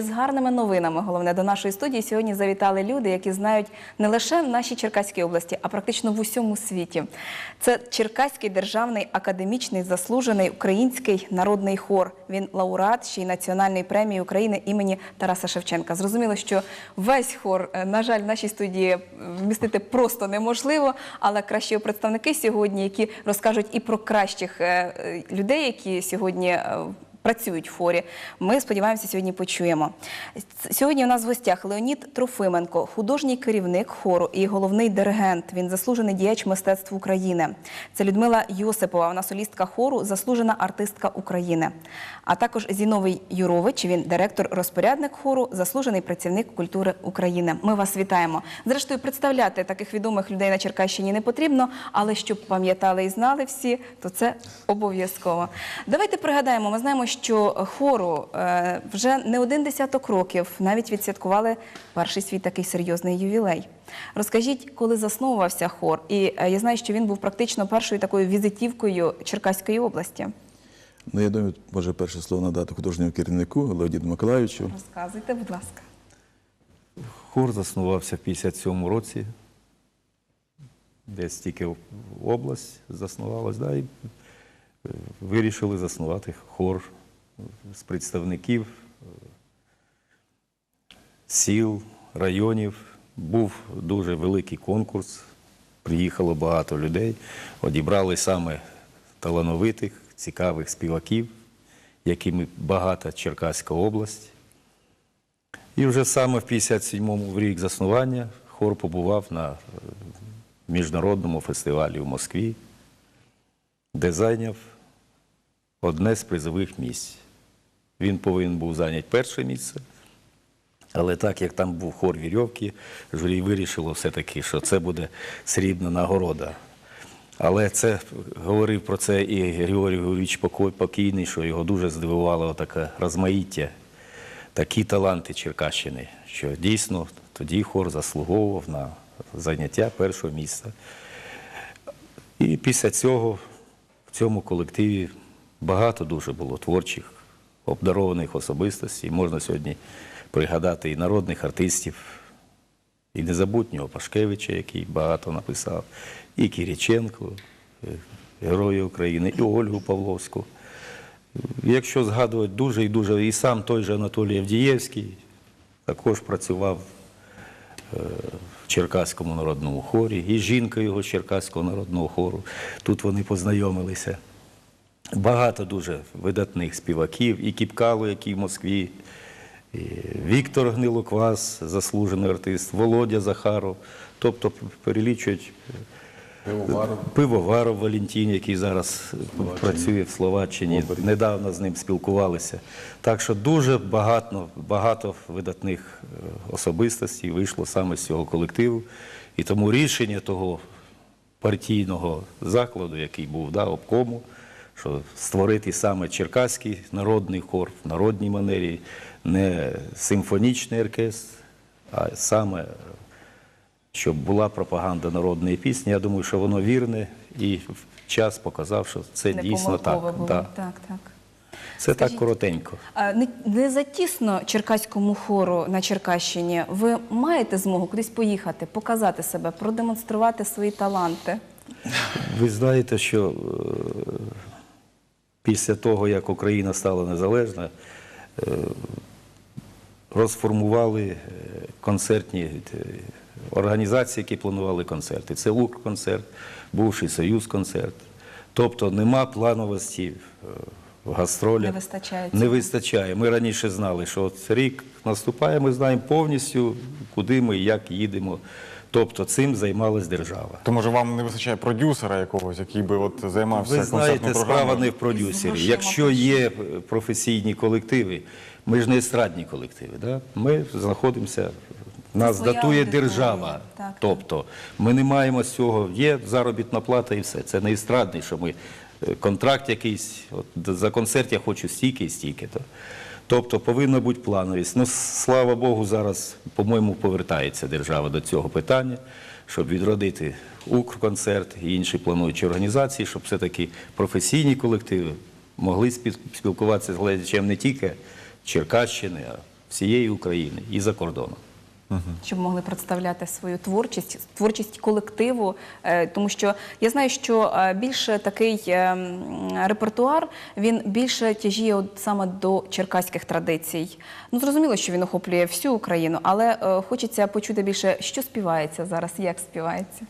З гарними новинами, головне, до нашої студії сьогодні завітали люди, які знають не лише в нашій Черкаській області, а практично в усьому світі. Це Черкаський державний академічний заслужений український народний хор. Він лауреат ще й національної премії України імені Тараса Шевченка. Зрозуміло, що весь хор, е, на жаль, в нашій студії е, вмістити просто неможливо, але кращі представники сьогодні, які розкажуть і про кращих е, людей, які сьогодні. Працюють в хорі. Ми сподіваємося, сьогодні почуємо. Сьогодні у нас в гостях Леонід Трофименко, художній керівник хору і головний диригент. Він заслужений діяч мистецтв України. Це Людмила Йосипова, вона солістка хору, заслужена артистка України. А також Зіновий Юрович, він директор-розпорядник хору, заслужений працівник культури України. Ми вас вітаємо. Зрештою, представляти таких відомих людей на Черкащині не потрібно, але щоб пам'ятали і знали всі, то це обов'язково. Давайте пригадаємо, ми знаємо, що хору е, вже не один десяток років навіть відсвяткували перший свій такий серйозний ювілей. Розкажіть, коли засновувався хор, і е, я знаю, що він був практично першою такою візитівкою Черкаської області. Ну, я думаю, може перше слово надати художньому керівнику Леоніду Миколаївичу. Розказуйте, будь ласка. Хор заснувався в 57-му році. Десь тільки область заснувалась, да, і е, вирішили заснувати хор з представників е, сіл, районів. Був дуже великий конкурс, приїхало багато людей, одібрали саме талановитих, цікавих співаків, якими багата Черкаська область. І вже саме в 57-му в рік заснування хор побував на е, міжнародному фестивалі в Москві, де зайняв одне з призових місць. Він повинен був зайняти перше місце, але так як там був хор вірьовки, журі вирішило все-таки, що це буде срібна нагорода. Але це говорив про це і Григорій Григорійович покійний, що його дуже здивувало таке розмаїття, такі таланти Черкащини, що дійсно тоді хор заслуговував на заняття першого місця. І після цього в цьому колективі багато дуже було творчих, обдарованих особистостей. Можна сьогодні пригадати і народних артистів, і незабутнього Пашкевича, який багато написав, і Кіріченко, е, Герої України, і Ольгу Павловську. Якщо згадувати дуже і дуже, і сам той же Анатолій Авдієвський також працював е, в Черкаському народному хорі, і жінка його Черкаського народного хору. Тут вони познайомилися. Багато дуже видатних співаків, і Кіпкало, який в Москві, і Віктор Гнилоквас, заслужений артист, Володя Захаров. Тобто перелічують Пивоваров Валентин, який зараз працює в Словаччині. Недавно з ним спілкувалися. Так що дуже багато, багато видатних е, особистостей вийшло саме з цього колективу. І тому рішення того партійного закладу, який був да, обкому, що створити саме Черкаський народний хор в народній манері, не симфонічний оркестр, а саме щоб була пропаганда народної пісні. Я думаю, що воно вірне, і час показав, що це Не дійсно так. було. Да. Так, так. Це Скажіть, так коротенько. Не, не затісно черкаському хору на Черкащині. Ви маєте змогу кудись поїхати, показати себе, продемонструвати свої таланти. Ви знаєте, що е, після того, як Україна стала незалежна, е, розформували е, концертні е, організації, які планували концерти. Це Укрконцерт, бувший Союз-концерт. Тобто нема плановості в гастролях. Не вистачає Не вистачає. Ми раніше знали, що от рік наступає, ми знаємо повністю, куди ми як їдемо. Тобто цим займалась держава. То може вам не вистачає продюсера якогось, який би от займався Ви знаєте, справа не в продюсері. Якщо є професійні колективи, ми ж не естрадні колективи. Да? Ми знаходимося, нас своя датує аудиторія. держава. Так. Тобто ми не маємо з цього, є заробітна плата і все. Це не естрадний, що ми е, контракт якийсь, от, за концерт я хочу стільки і стільки. То. Тобто повинна бути плановість. Ну, слава Богу, зараз, по-моєму, повертається держава до цього питання, щоб відродити Укрконцерт і інші плануючі організації, щоб все-таки професійні колективи могли спіл- спілкуватися з глядачем не тільки Черкащини, а всієї України і за кордоном. Щоб могли представляти свою творчість, творчість колективу. Е, Тому що я знаю, що е, більше такий е, репертуар він більше тяжіє от саме до черкаських традицій. Ну зрозуміло, що він охоплює всю Україну, але е, хочеться почути більше, що співається зараз, як співається.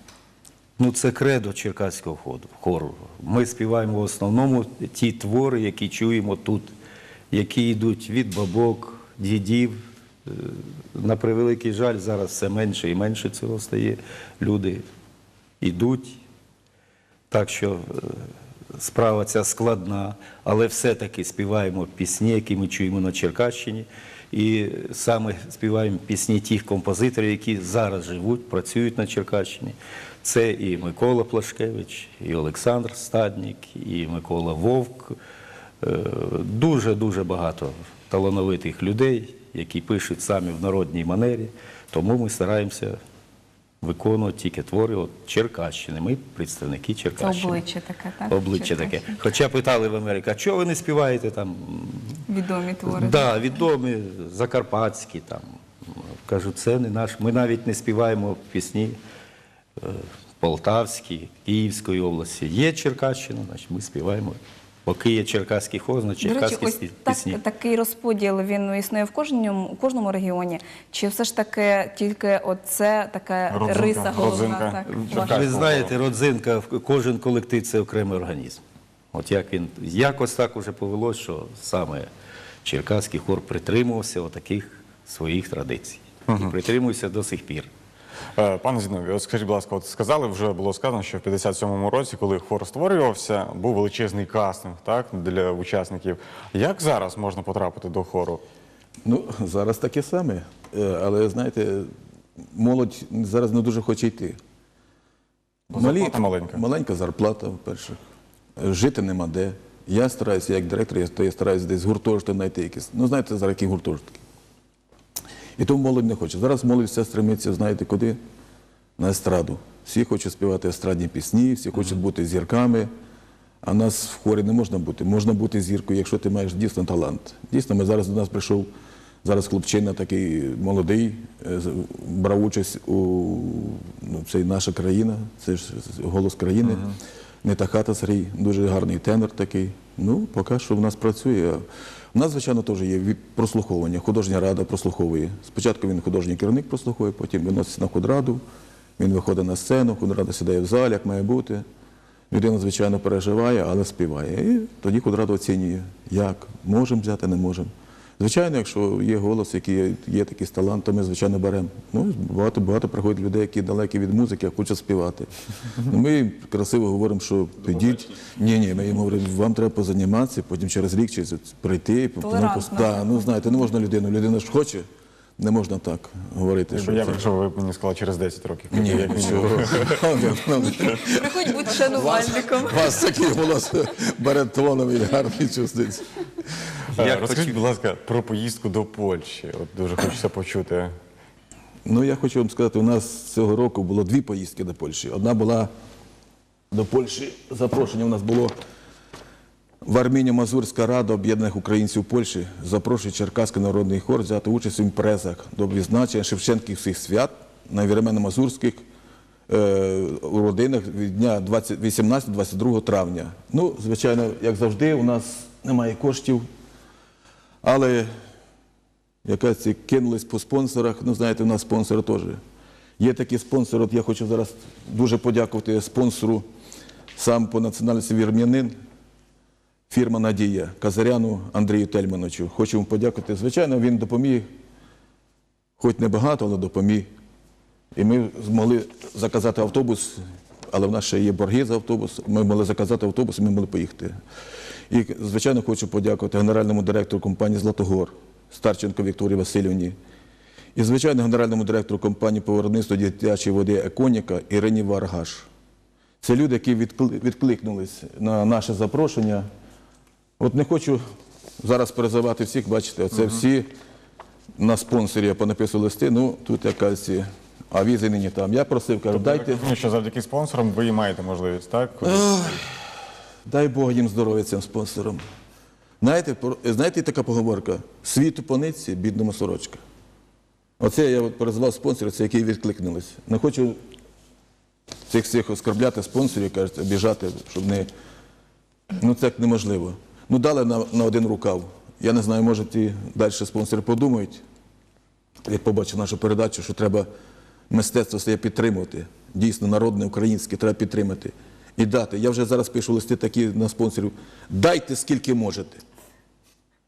Ну, це кредо черкаського ходу, хору. Ми співаємо в основному ті твори, які чуємо тут, які йдуть від бабок, дідів. Е, На превеликий жаль, зараз все менше і менше цього стає. Люди йдуть. Так що е, справа ця складна, але все-таки співаємо пісні, які ми чуємо на Черкащині. І саме співаємо пісні тих композиторів, які зараз живуть, працюють на Черкащині. Це і Микола Плашкевич, і Олександр Стаднік, і Микола Вовк. Е, Дуже-дуже багато талановитих людей, які пишуть самі в народній манері. Тому ми стараємося виконувати тільки твори от Черкащини. Ми представники Черкащини. обличчя таке, так? Обличчя таке. Хоча питали в Америці, а чого ви не співаєте там? Відомі твори. Да, відомі, закарпатські там. Кажу, це не наш. Ми навіть не співаємо пісні е, Полтавські, Київської області. Є Черкащина, значить ми співаємо. Поки є черкаський хор, значить До речі, черкаські ось спі- так, пісні. такий розподіл він існує в кожному, у кожному регіоні. Чи все ж таки тільки оце така Родзинка, риса головна? родзинка. Так, Черкаського ваша? Ви знаєте, родзинка, кожен колектив це окремий організм. От як він якось так уже повелось, що саме черкаський хор притримувався таких своїх традицій. І притримується до сих пір. Е, Пане Зіновій, скажіть, будь ласка, от сказали, вже було сказано, що в 57-му році, коли хор створювався, був величезний кастинг так, для учасників. Як зараз можна потрапити до хору? Ну, зараз таке саме. Е, Але знаєте, молодь зараз не дуже хоче йти. Зарплата маленька. Маленька зарплата, по-перше. Е, Жити нема де. Я стараюся, як директор, я, стараюся десь гуртожиток знайти якісь. Ну, знаєте, зараз які гуртожитки. І тому молодь не хоче. Зараз молодь все стремиться, знаєте, куди? На естраду. Всі хочуть співати естрадні пісні, всі хочуть бути зірками. А нас в хорі не можна бути. Можна бути зіркою, якщо ти маєш дійсно талант. Дійсно, ми зараз до нас прийшов зараз хлопчина такий молодий, е, брав участь у ну, це наша країна, це ж голос країни. Не та хата Сергій, дуже гарний тенор такий. Ну, поки що в нас працює. У нас, звичайно, теж є прослуховування. Художня рада прослуховує. Спочатку він художній керівник прослуховує, потім виноситься на худраду, він виходить на сцену, худрада сідає в залі, як має бути. Людина, звичайно, переживає, але співає. І тоді худрада оцінює, як можемо взяти, не можемо. Звичайно, якщо є голос, який є, є такий талант, то ми, звичайно, беремо. Ну, багато, багато приходять людей, які далекі від музики, а хочуть співати. Ну, ми їм красиво говоримо, що підіть. Ні, ні, ми їм говоримо, вам треба позаніматися, потім через рік чи прийти. Толерантно. Да, ну, знаєте, не можна людину. Людина ж хоче, не можна так говорити. Що я це... прийшов, ви мені сказали через 10 років. Ні, Як. Приходь будь шанувальником. У вас такий голос баритоновий, гарний чувствується. Е, Я Розкажіть, хотів- будь ласка, про поїздку до Польщі. От дуже хочеться почути. Ну, я хочу вам сказати, у нас цього року було дві поїздки до Польщі. Одна була до Польщі, запрошення у нас було в Армінія-Мазурська рада об'єднаних українців Польщі. Запрошує Черкаський народний хор взяти участь у імпрезах до відзначення Шевченківських свят на вірмено-мазурських е, у родинах від дня 18-22 травня. Ну, звичайно, як завжди, у нас немає коштів, але якась кинулись по спонсорах. Ну, знаєте, у нас спонсори теж. Є такі спонсори, от я хочу зараз дуже подякувати спонсору сам по національності вірм'янин, фірма Надія Казаряну Андрію Тельмановичу. Хочу йому подякувати. Звичайно, він допоміг, хоч не багато, але допоміг. І ми змогли заказати автобус, але в нас ще є борги за автобус. Ми могли заказати автобус, і ми могли поїхати. І, звичайно, хочу подякувати генеральному директору компанії Златогор Старченко Вікторії Васильівні. І, звичайно, генеральному директору компанії по виробництву дитячої води Еконіка Ірині Варгаш. Це люди, які відкли- відкликнулись на наше запрошення. От не хочу зараз перезивати всіх, бачите, оце всі на спонсорі я понаписували листи, ну тут якась, і- а візи нині там. Я просив, кажу, Я дайте, розумію, що завдяки спонсорам ви маєте можливість, так? Дай Бог їм здоров'я цим спонсорам. Знаєте, знаєте така поговорка? Світу по нитці, бідному сорочка. Оце я перезвав спонсорів, це які відкликнулись. Не хочу цих всіх оскорбляти спонсорів, кажуть, обіжати, щоб не. Ну це неможливо. Ну дали на, на один рукав. Я не знаю, може ті далі спонсори подумають, як побачив нашу передачу, що треба мистецтво своє підтримувати. Дійсно, народне, українське, треба підтримати. І дати. Я вже зараз пишу листи такі на спонсорів. Дайте скільки можете.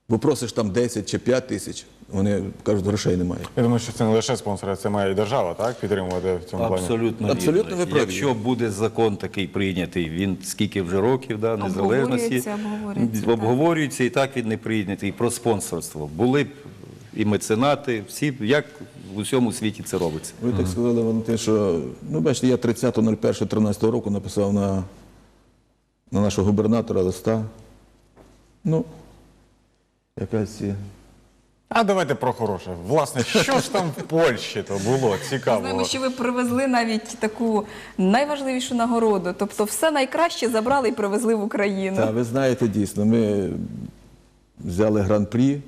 Бо просиш там 10 чи 5 тисяч, вони кажуть, грошей немає. Я думаю, що це не лише спонсори, це має і держава, так? Підтримувати в цьому плані. Абсолютно, Абсолютно вірно. ви праві. Якщо буде закон такий прийнятий, він скільки вже років да, незалежності Обговорюється, обговорюється, так. обговорюється, і так він не прийнятий. Про спонсорство. Були б і меценати, всі, як в усьому світі це робиться. Ви так сказали, Валентин, що ну бачите, я 30.01.13 року написав на, на нашого губернатора листа. Ну, якась. А давайте про хороше. Власне, що ж там в Польщі то було? Цікаво. Знаємо, що ви привезли навіть таку найважливішу нагороду. Тобто все найкраще забрали і привезли в Україну. Та ви знаєте, дійсно, ми взяли гран-прі.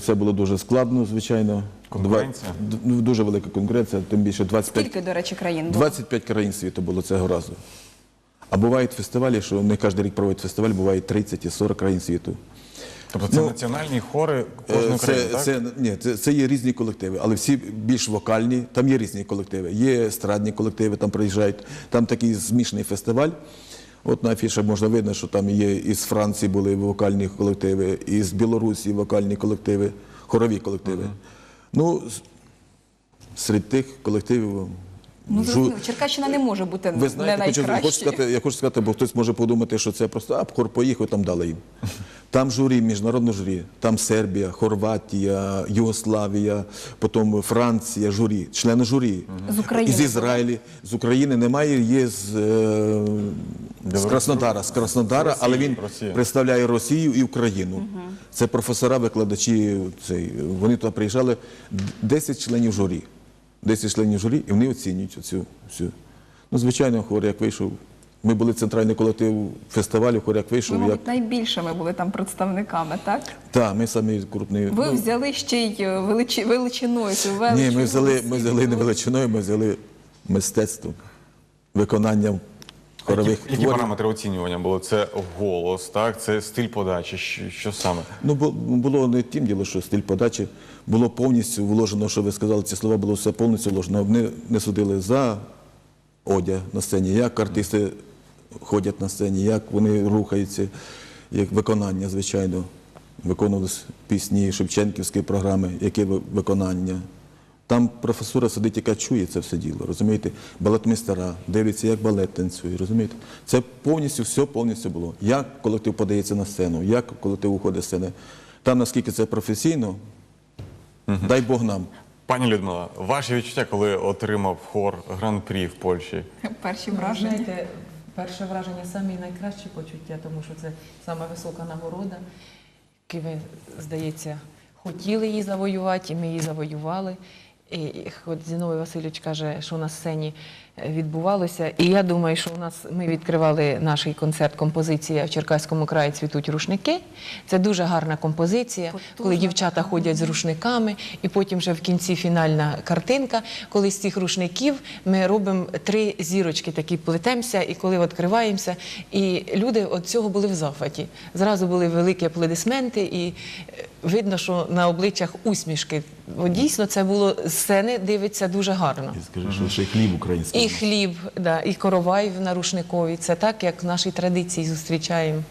Це було дуже складно, звичайно. Конкуренція? Два- дуже велика конкуренція, тим більше 25 Скільки, до речі, країн було? 25 країн світу було цього разу. А бувають фестивалі, що не кожен рік проводять фестиваль, буває 30 і 40 країн світу. Тобто це національні хори кожної Е, країни, Це, так? це, ні, це, це є різні колективи, але всі більш вокальні, там є різні колективи. Є естрадні колективи, там приїжджають, там такий змішаний фестиваль. От на афішах можна видно, що там є із Франції були вокальні колективи, із Білорусі вокальні колективи, хорові колективи. Ну, серед тих колективів. Ну, зрозуміло, Черкащина не може бути ви знаєте, не хочу, найкраще. хочу, сказати, я хочу сказати, бо хтось може подумати, що це просто а, хор поїхав, там дали їм. Там журі, міжнародне журі, там Сербія, Хорватія, Югославія, потім Франція, журі, члени журі. З України Із Ізраїлі, з України немає, є з, е, з Краснодара, з Краснодара, але він Росія. представляє Росію і Україну. Це професора, викладачі, цей, вони туди приїжджали, 10 членів журі. 10 членів журі, і вони оцінюють цю всю. Ну, звичайно, хор як вийшов. Ми були центральний колектив фестивалю, хор як вийшов. вийшов. Як... найбільшими були там представниками, так? Так, ми самі крупні. Ви ну, взяли ще й е, величі, величиною цю ні, ми взяли, ми взяли не величиною, ми взяли мистецтво, виконанням хорових Які, які параметри оцінювання було? Це голос, так? Це стиль подачі, що, що саме? Ну, бу- було не тим діло, що стиль подачі було повністю вложено, що ви сказали, ці слова було все повністю вложено. Вони не судили за одяг на сцені, як артисти ходять на сцені, як вони рухаються, як виконання, звичайно. Виконувалися пісні, Шевченківські програми, яке ви- виконання. Там професура сидить, яка чує це все діло, розумієте? Балетмейстера, дивиться, як балет танцює, розумієте? Це повністю все повністю було. Як колектив подається на сцену, як колектив уходить з сцени. Там, наскільки це професійно, дай Бог нам. Пані Людмила, ваші відчуття, коли отримав хор гран-прі в Польщі? Перші враження. Знаєте, перше враження самі найкращі почуття, тому що це саме висока нагорода. які ви, здається, хотіли її завоювати, і ми її завоювали. І от Зіновий Васильович каже, що на сцені відбувалося. І я думаю, що у нас ми відкривали наш концерт композиція в Черкаському краї цвітуть рушники. Це дуже гарна композиція, коли дівчата ходять з рушниками, і потім вже в кінці фінальна картинка, коли з цих рушників ми робимо три зірочки, такі плетемося, і коли відкриваємося, і люди від цього були в захваті. Зразу були великі аплодисменти, і е, видно, що на обличчях усмішки. Бо дійсно це було з сцени дивиться дуже гарно. Скажи, що ще й хліб український. І хліб, да, і коровай на рушникові. Це так, як в нашій традиції зустрічаємо,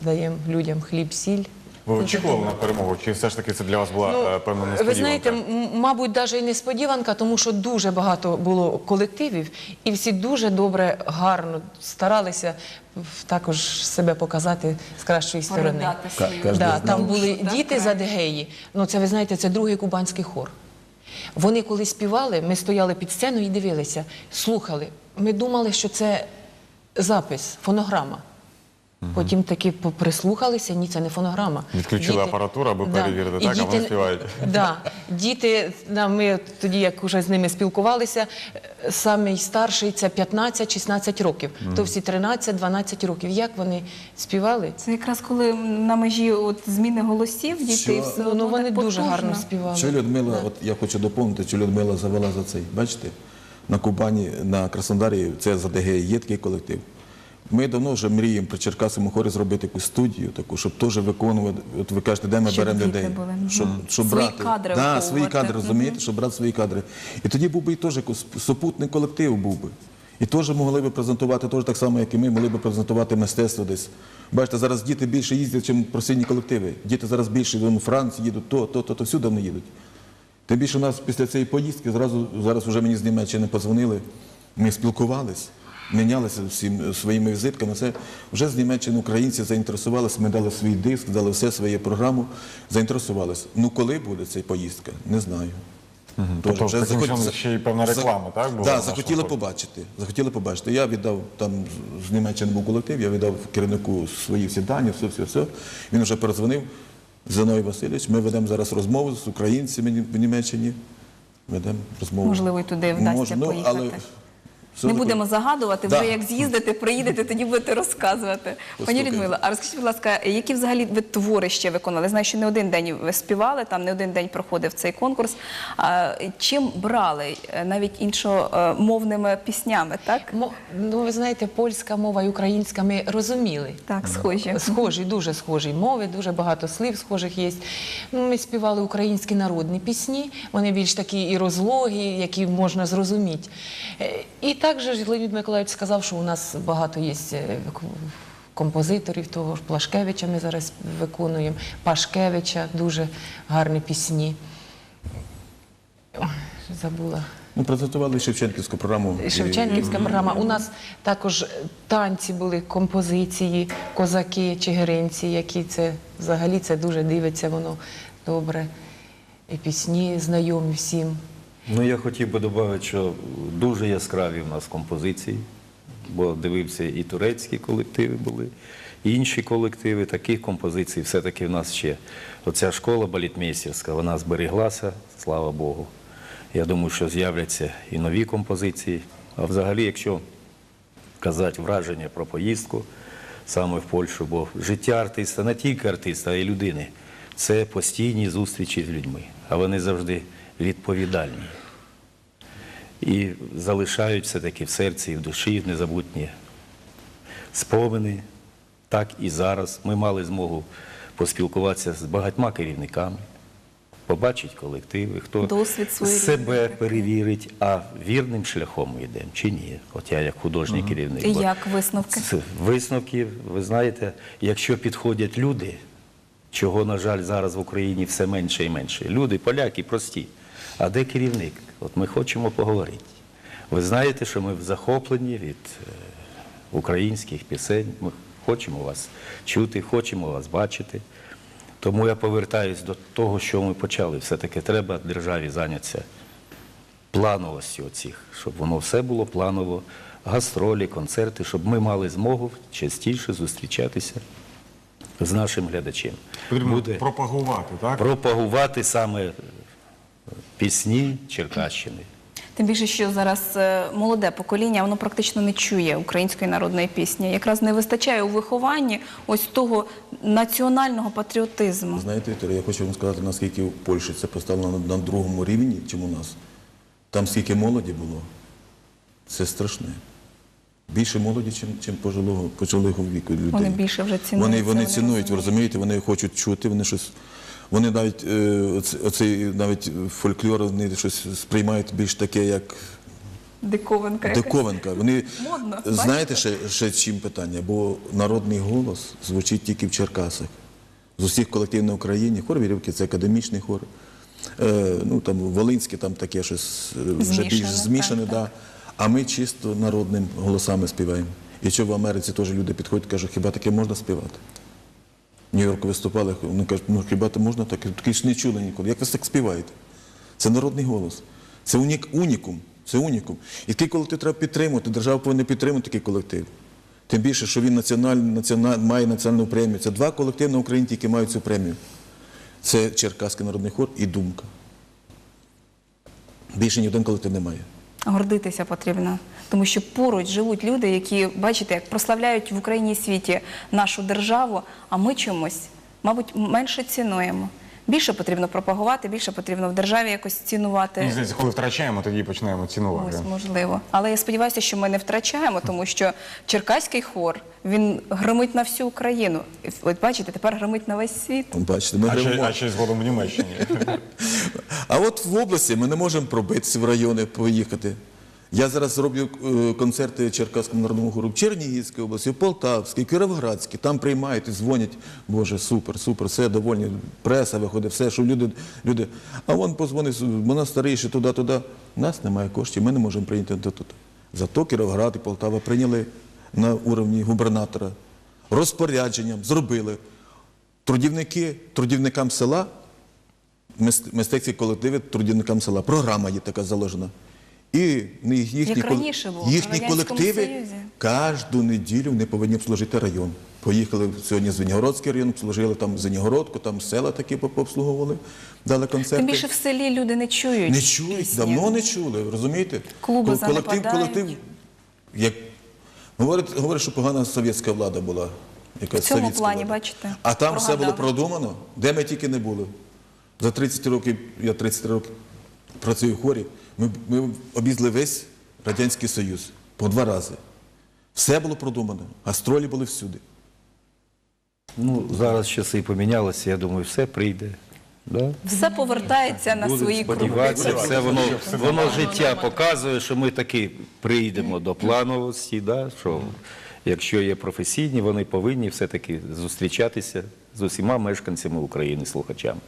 даємо людям хліб, сіль. Ви очікували на перемогу? Чи все ж таки це для вас була е, певна несподіванка? Ну, Ви знаєте, мабуть, навіть і несподіванка, тому що дуже багато було колективів, і всі дуже добре, гарно старалися також себе показати з кращої сторони. Передати свою Да, там були діти з Адигеї. Ну, це ви знаєте, це другий кубанський хор. Вони коли співали, ми стояли під сценою і дивилися, слухали. Ми думали, що це запис, фонограма. Потім таки прислухалися, ні, це не фонограма. Відключили апаратуру, аби перевірити, і так, а вони співають. Да, діти, да, ми тоді, як вже з ними спілкувалися, самий старший це 15-16 років, то всі 13-12 років. Як вони співали? Це якраз коли на межі от зміни голосів дітей все Ну, одно ну вони дуже гарно співали. Що Людмила, от я хочу доповнити, що Людмила завела за цей. Бачите, на Кубані, на Краснодарі, це за ДГ є такий колектив. Ми давно вже мріємо при Черкасому хорі зробити якусь студію, таку, щоб теж виконувати. От ви кажете, де ми Щоб беремо людей. були. Щоб, щоб Свої брати кадри да, свої кадри, розумієте, щоб брати свої кадри. І тоді був би і теж якийсь супутний колектив був би. І теж могли б презентувати, теж так само, як і ми, могли б презентувати мистецтво десь. Бачите, зараз діти більше їздять, ніж професійні колективи. Діти зараз більше у Франції їдуть, то, то, то, то всюди вони їдуть. Тим більше у нас після цієї поїздки зразу зараз вже мені з Німеччини подзвонили. Ми спілкувалися, мінялися всім своїми візитками. Це вже з Німеччини українці заінтересувалися. Ми дали свій диск, дали все свою програму, заінтересувалися. Ну коли буде ця поїздка, не знаю. Тож Тобто, вже захот- ще й певна за- реклама, так, була Да, захотіли ході? побачити. Захотіли побачити. Я віддав там з- Німеччини був колектив, я віддав керівнику свої всі дані, все, все, все. Він вже перезвонив. Зиной Васильович, ми ведемо зараз розмову з українцями в Німеччині. Ведемо розмову. Можливо, і туди вдасться Може, ну, поїхати. але все Не будемо загадувати, Да. вже як з'їздите, приїдете, тоді будете розказувати. Пані. Людмила, а розкажіть, будь ласка, які взагалі ви твори ще виконали? Знаю, що не один день ви співали, там не один день проходив цей конкурс. А, чим брали? Е, Навіть іншомовними піснями, так? Мо- Ну, ви знаєте, польська мова і українська ми розуміли. Так, схожі. Схожі, дуже схожі мови, дуже багато слів схожих є. Ну, Ми співали українські народні пісні, вони більш такі і розлогі, які можна зрозуміти. Е, І також ж Леонід Миколаївич сказав, що у нас багато є е, композиторів, того ж Плашкевича ми зараз виконуємо, Пашкевича, дуже гарні пісні. Ой, Забула. Ну, презентували Шевченківську програму. і- Шевченківська програма. У нас також танці були, композиції, козаки, чигиринці, які це взагалі це дуже дивиться, воно добре. І пісні знайомі всім. Ну, я хотів би додати, що дуже яскраві в нас композиції, бо дивився і турецькі колективи були, і інші колективи. Таких композицій все-таки в нас ще. Оця школа балітмейстерська, вона зберіглася, слава Богу. Я думаю, що з'являться і нові композиції. А взагалі, якщо казати враження про поїздку саме в Польщу, бо життя артиста, не тільки артиста, а й людини, це постійні зустрічі з людьми, а вони завжди відповідальні. І залишають все-таки в серці і в душі незабутні спомини. Так і зараз. Ми мали змогу поспілкуватися з багатьма керівниками, побачити колективи, хто Досвід себе перевірить, а вірним шляхом ми йдемо чи ні. От я як художній керівник. І як висновки? з висновків, ви знаєте, якщо підходять люди, чого, на жаль, зараз в Україні все менше і менше. Люди, поляки, прості. А де керівник? От ми хочемо поговорити. Ви знаєте, що ми захоплені від е, українських пісень. Ми хочемо вас чути, хочемо вас бачити. Тому я повертаюсь до того, що ми почали. Все-таки треба державі зайнятися плановості оцих, щоб воно все було планово, гастролі, концерти, щоб ми мали змогу частіше зустрічатися з нашим глядачем. Буде пропагувати, так? пропагувати саме пісні Черкащини. Тим більше, що зараз е, молоде покоління, воно практично не чує української народної пісні. Якраз не вистачає у вихованні ось того національного патріотизму. Знаєте, Вікторія, я хочу вам сказати, наскільки в Польщі це поставлено на, другому рівні, чим у нас. Там скільки молоді було, це страшне. Більше молоді, чим, чим пожилого, пожилого віку людей. Вони більше вже цінують Вони, вони вони цінують, ви розумієте, вони хочуть чути, вони щось. Вони навіть е, оцей навіть фольклор вони щось сприймають більш таке, як Диковинка. диковинка. Вони Модно, знаєте ще, ще чим питання? Бо народний голос звучить тільки в Черкасах. З усіх колективів на Україні. Хор Вірівки це академічний хор. Е, ну там Волинське там таке щось е, вже Змішане, більш змішане, так, да. А ми чисто народним голосами співаємо. І що в Америці теж люди підходять, кажуть, хіба таке можна співати? Нью-Йорку виступали, вони кажуть, ну хіба це можна таке? Таке ж не чули ніколи. Як ви так співаєте? Це народний голос. Це унік, унікум. Це унікум. І такий колектив треба підтримувати. Держава повинна підтримувати такий колектив. Тим більше, що він національ, національ, має національну премію. Це два колективи на Україні, які мають цю премію. Це Черкаський народний хор і Думка. Більше ні один колектив не має. Гордитися потрібно, тому що поруч живуть люди, які, бачите, як прославляють в Україні і світі нашу державу, а ми чомусь, мабуть, менше цінуємо. Більше потрібно пропагувати, більше потрібно в державі якось цінувати. Мені здається, коли втрачаємо, тоді починаємо цінувати. Ось можливо. Але я сподіваюся, що ми не втрачаємо, тому що черкаський хор він гримить на всю Україну. От бачите, тепер гримить на весь світ. Бачите, ми А а ще згодом в Німеччині. А от в області ми не можемо пробитися в райони, поїхати. Я зараз роблю е, концерти Черкаському народному хору в Чернігівській області, в Полтавській, Кіровоградській. Там приймають і дзвонять. Боже, супер, супер, все довольні. Преса виходить, все, що люди. люди. А вон позвонив, вона старіше туди, туди. У нас немає коштів, ми не можемо прийняти тут. тут. Зато Кіровоград і Полтава прийняли на уровні губернатора. Розпорядженням зробили. Трудівники, трудівникам села мистецькі колективи трудівникам села. Програма є така заложена. І їхні, кол- було, їхні колективи Союзі. кожну неділю вони повинні обслужити район. Поїхали сьогодні в Звенігородський район, обслужили там Звенігородку, там села такі поп- обслуговували, дали концерти. Тим більше в селі люди не чують. Не чують, пісні. давно не чули, розумієте? Клуби колектив, колектив, як говорять, говорять, що погана совєтська влада була. Якась В цьому плані, влада. бачите, А там все було продумано, де ми тільки не були. За 30 років, я 30 років працюю в хорі, ми, ми об'їздили весь Радянський Союз по два рази. Все було продумано, гастролі були всюди. Ну, зараз часи помінялися, я думаю, все прийде. Да? Все повертається на свої круги. все воно, воно життя показує, що ми таки прийдемо до плановості, да? що якщо є професійні, вони повинні все-таки зустрічатися з усіма мешканцями України, слухачами.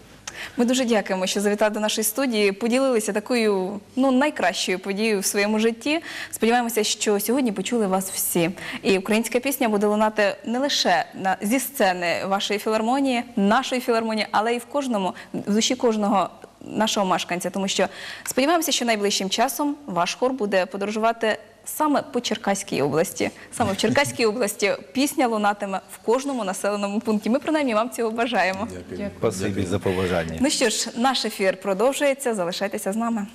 Ми дуже дякуємо, що завітали до нашої студії, поділилися такою ну найкращою подією в своєму житті. Сподіваємося, що сьогодні почули вас всі. І українська пісня буде лунати не лише на зі сцени вашої філармонії, нашої філармонії, але і в кожному в душі кожного. Нашого мешканця, тому що сподіваємося, що найближчим часом ваш хор буде подорожувати саме по Черкаській області. Саме в Черкаській області пісня лунатиме в кожному населеному пункті. Ми принаймні вам цього бажаємо. Дякую за побажання. Ну що ж, наш ефір продовжується. Залишайтеся з нами.